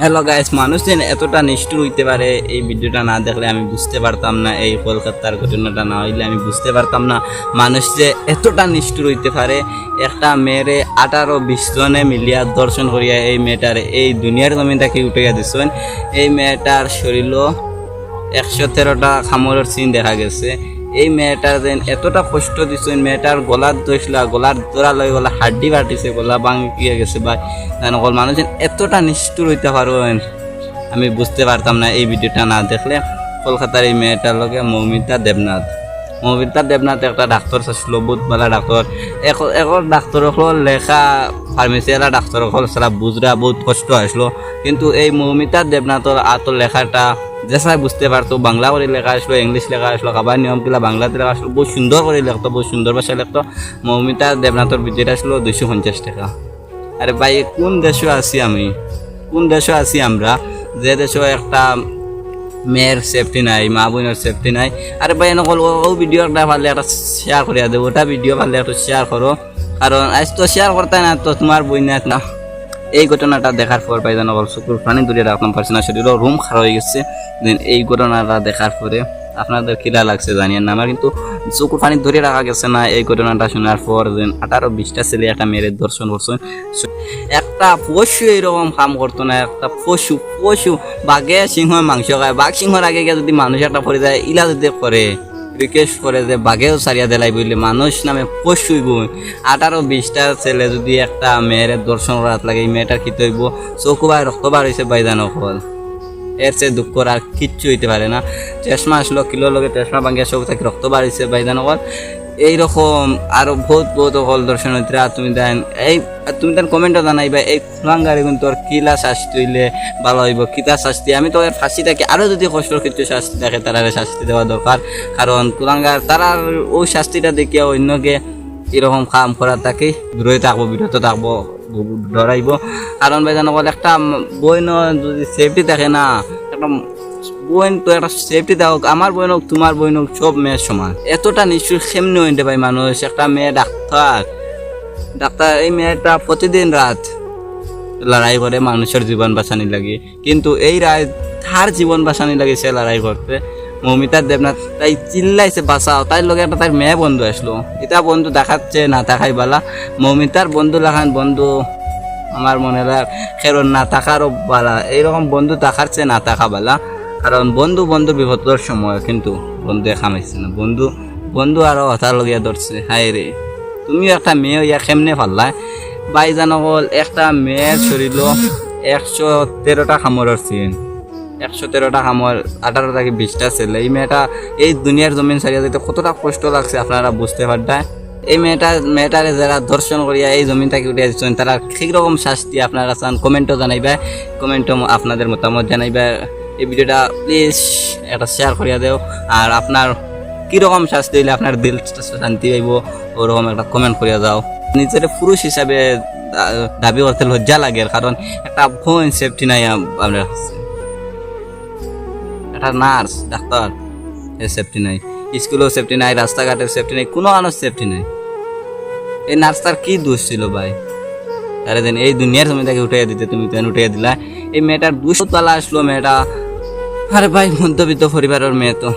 Hello guys মানুষ যেন এতটা নিষ্ঠুর হইতে পারে, এই ভিডিওটা না দেখলে আমি বুঝতে পারতাম না, এই কলকাতার ঘটনাটা না হইলে আমি বুঝতে পারতাম না। মানুষ যে এতটা নিষ্ঠুর হইতে পারে, একটা মেয়েরে আঠারো বিশ জনে মিলিয়া দর্শন করিয়া এই মেয়েটার এই দুনিয়ার জমিনটাকে উঠাইয়া দিছেন। এই মেয়েটার শরীরও একশো তেরোটা খামরের সিন দেখা গেছে। এই মেয়েটার যেন এতটা কষ্ট দিছেন মেয়েটার গলার দইসলা গলার দোরা লই গলা হাড্ডি বাটিছে গলা ভাঙিয়ে গেছে বা অকল মানুষ যেন এতটা নিষ্ঠুর হইতে পারবেন আমি বুঝতে পারতাম না, এই ভিডিওটা না দেখলে কলকাতার এই মেয়েটার লগে মৌমিতা দেবনাথ মৌমিতা দেবনাথ একটা ডাক্তার ছিল বহুত ভালো ডাক্তার এখন ডাক্তার হল লেখা ফার্মেসি এলা ডাক্তার হল সারা বুঝরা বহুত কষ্ট আসলো কিন্তু এই মৌমিতা দেবনাথর আতর লেখাটা যেসাই বুঝতে পারতো বাংলা করে লেখা আসলো ইংলিশ লেখা আসলো কাবার নিয়ম কিলা বাংলাতে লেখা আসলো বহুত সুন্দর করে লিখতো বহুত সুন্দর ভাষায় লিখতো মৌমিতা দেবনাথর বিদ্যুৎ আসলো দুইশো পঞ্চাশ টাকা আরে ভাই কোন দেশে আছি আমি কোন দেশে আছি আমরা যে দেশে একটা মেয়ের সেফটি নাই মা বোনের সেফটি নাই আরে ভাই নকল ও ভিডিওটা পারলে একটা শেয়ার করিয়া দেবো ওটা ভিডিও পারলে একটু শেয়ার করো কারণ আজ তো শেয়ার করতে না তো তোমার বই না না এই ঘটনাটা দেখার পর ভাই জানো শুকুর প্রাণী দূরে রাখলাম, পারছি না, শরীরও রুম খারাপ হয়ে গেছে। দেন এই ঘটনাটা দেখার পরে আপনাদের কিলা লাগছে জানিয়েন না। আমার কিন্তু চকুর পানি ধরে রাখা গেছে না এই ঘটনাটা শোনার পর দেন আঠারো বিশটা ছেলে একটা মেয়ের দর্শন করছেন। একটা পশু এরকম কাম করতো না, একটা পশু পশু বাঘে, সিংহ, মাংস খায়। বাঘ সিংহর আগে গিয়ে যদি মানুষ একটা পড়ে যায় ইলা যদি করে। রিকোয়েস্ট করে যে বাঘেও সারিয়া দেলাই বললে মানুষ নামে পশুই বই আঠারো বিশটা ছেলে যদি একটা মেয়ের দর্শন করাত লাগে, এই মেয়েটার কি তৈব? চকু বাই রক্ত বার হয়েছে বাইদান এর চেয়ে দুঃখ আর কিচ্ছু হইতে পারে না। চেষ্মা আসলো কিলোর লগে চেষ্মা ভাঙিয়া চোখ থাকি রক্ত বাড়িছে বাইদান হল এইরকম আরও বহুত বহুত হল দর্শনার্থীরা তুমি দেন এই তুমি দেন কমেন্টও জানাইবা এই খুলাঙ্গারে কিন্তু তোর কিলা শাস্তি হইলে ভালো হইব কিতা শাস্তি? আমি তো এর ফাঁসি থাকি। আরও যদি কষ্টর কিছু শাস্তি থাকে তারা শাস্তি দেওয়া দরকার। কারণ কুলাঙ্গার তারা ওই শাস্তিটা দেখিয়া অন্যকে এরকম কাম করা তাকে দূরে থাকব, বিরত থাকব। ডরাইব কারণ ভাই জানো বলে একটা বইন যদি সেফটি থাকে না, একটা বোন তো একটা সেফটি থাকুক আমার বোন হোক, তোমার বোন হোক, সব মেয়ের সমান। এতটা নিশ্চয় সেমনি হইতে পাই মানুষ, একটা মেয়ে ডাক্তার। ডাক্তার, এই মেয়েটা প্রতিদিন রাত লড়াই করে মানুষের জীবন বাঁচানি লাগে। কিন্তু এই রায় তার জীবন বাঁচানি লাগে সে লড়াই করতে। মমিতা দেবনাথ, তাই চিল্লাইছে বাঁচাও তাই লগে একটা তার মেয়ে বন্ধু আসলো। এটা বন্ধু দেখাচ্ছে না দেখাই বালা। মমিতার বন্ধু লাগান বন্ধু আমার মনে হয় খেরন না থাকারও বালা। এইরকম বন্ধু থাকার চেয়ে না থাকা বালা। কারণ বন্ধু বন্ধু বিপদের সময় কিন্তু বন্ধু খামাইছে না। বন্ধু বন্ধু আরও হতার লগিয়া ধরছে হায় রে তুমিও একটা মেয়ে ইয়া কেমনে পারলা বাইজান হল, একটা মেয়ের শরীর একশো তেরোটা খামরের চিন। একশো তেরোটা খামর আঠারো থেকে বিশটা ছেলে এই মেয়েটা, এই দুনিয়ার জমিন ছাড়িয়ে যেতে কতটা কষ্ট লাগছে আপনারা বুঝতে পারবেন এই মেয়েটা, মেয়েটারে যারা দর্শন করিয়া এই জমিনটাকে উঠিয়ে দিচ্ছেন, তারা ঠিক রকম শাস্তি আপনারা চান কমেন্টও জানাইবে কমেন্টও আপনাদের মতামত জানাইবে। এই ভিডিওটা প্লিজ একটা শেয়ার করিয়া দেও, আর আপনার কীরকম শাস্তি হইলে আপনার দিল শান্তি পাইব, ওরকম একটা কমেন্ট করিয়া যাও। নিজের পুরুষ হিসাবে দাবি করতে লজ্জা লাগে, কারণ একটা ফোন সেফটি নাই আপনার। একটা নার্স, ডাক্তার। এর সেফটি নাই। স্কুলেও সেফটি নাই রাস্তাঘাটের সেফটি নাই, কোনো মানুষ সেফটি নাই। এই নার্সটার কি দোষ ছিল ভাই? আরে দেন, এই দুনিয়ার সময় তাকে উঠাইয়া দিতে, তুমি তেন উঠাইয়া দিলা। এই মেয়েটার দুশো তলা আসলো মেয়েটা। আরে ভাই, মধ্যবিত্ত পরিবারের মেয়ে তো।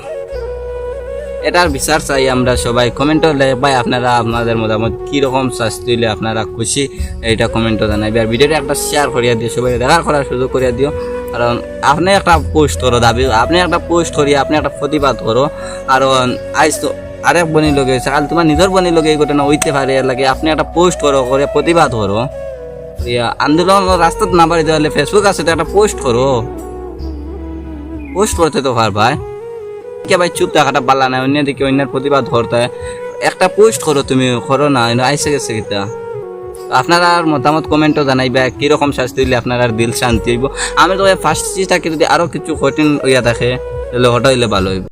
এটার বিচার চাই আমরা সবাই। কমেন্টও ভাই আপনারা আপনাদের মতামত কীরকম শাস্তি হইলে আপনারা খুশি, এইটা কমেন্টও জানাইবে। আর ভিডিওটা একটা শেয়ার করিয়া দিও, সবাই দেখার করার সুযোগ করিয়া দিও। কারণ আপনি একটা পোস্ট করো দাবি, আপনি একটা পোস্ট করি, আপনি একটা প্রতিবাদ করো, কারণ আজ তো আরেক বনি লগে হয়েছে কাল তোমার নিজের বনি লগে এই ঘটনা হইতে পারে, এর লাগে আপনি একটা পোস্ট করো, করে প্রতিবাদ করো। আন্দোলন রাস্তাত না বাড়িতে হলে ফেসবুক আছে, তো একটা পোস্ট করো। পোস্ট করতে তো পার ভাই কে ভাই চুপ থাকাটা পাল্লা না অন্য দিকে অন্যের প্রতিবাদ হয়। একটা পোস্ট করো তুমি, করো না, আইসে গেছে কিতা? আপনারা মতামত কমেন্টও জানাইবা, কীরকম শাস্তি দিলে আপনার দিল শান্তি হইব। আমি তো ফার্স্ট চিজটাকে যদি আরও কিছু কঠিন ইয়া থাকে তাহলে হঠাইলে ভালো হইব।